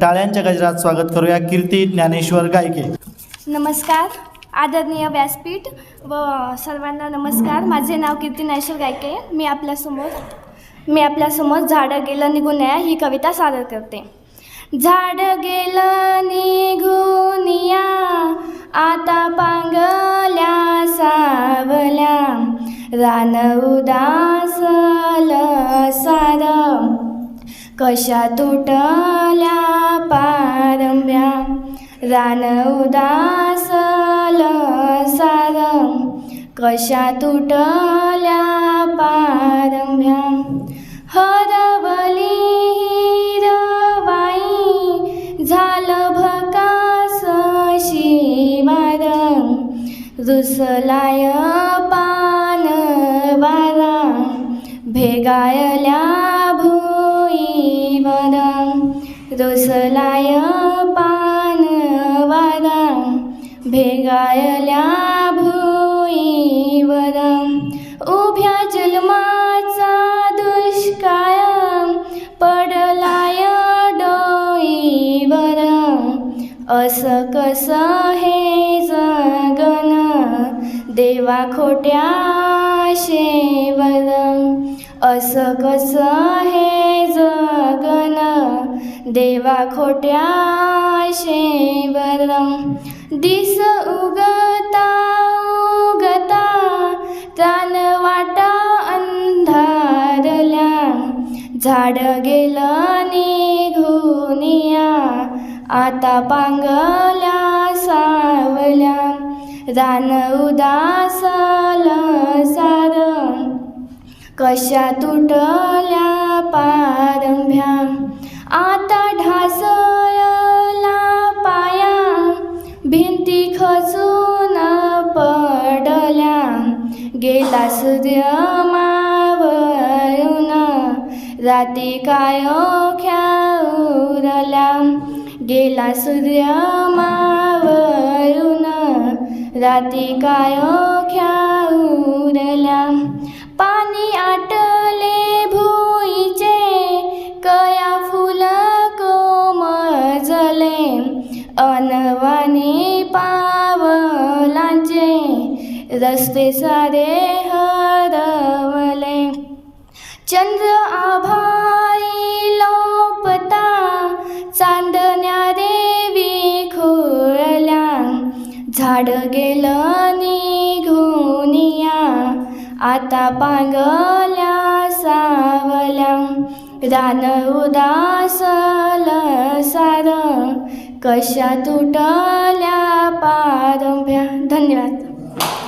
टाळ्यांच्या गजरात स्वागत करूया कीर्ती ज्ञानेश्वर गायके. नमस्कार आदरणीय व्यासपीठ व सर्वांना नमस्कार. माझे नाव कीर्ती नायशर गायके. मी आपल्यासमोर मी आपल्यासमोर झाडं गेलं निघून या ही कविता सादर करते. झाडं गेलं निघून या आता पांगल्या सावल्या. रान उदासल सारं. कशा तुटल्या पारंब्या? रान उदासल सार कशा तुटल्या पारंब्या? हरवली हिरवाई झालं भकास शिवार. रुसलाय पान वारा भेगायल्या भुईवर रुसलाय पान वारा भेगायल्या भुईवर उभ्या जन्माचा दुष्काळ पडलाय डोईवर असं कसं हे जगन देवा खोट्या शेवर असं कसं हे देवा खोट्या शेवर दिस उगता उगता प्राण वाटा अंधारल्या. झाड गेलं निघुनिया आता पांगल्या सावल्या. रान उदासल सार. कशा तुटल्या खचून पडल्या. गेला सूर्य मावळून. राती काय उरल्या. गेला सूर्य मावळून. राती काय उरल्या. पाणी आटले भुईचे. कया फुल कोमजले. अनवानी पा रस्ते सारे हरवले चंद्र आभाळी लोपता चांदण्या देवी खोळल्या। झाड गेलं निघोनिया आता पांगल्या सावल्या। रान उदासल सार कशा तुटल्या पारंभ्या धन्यवाद.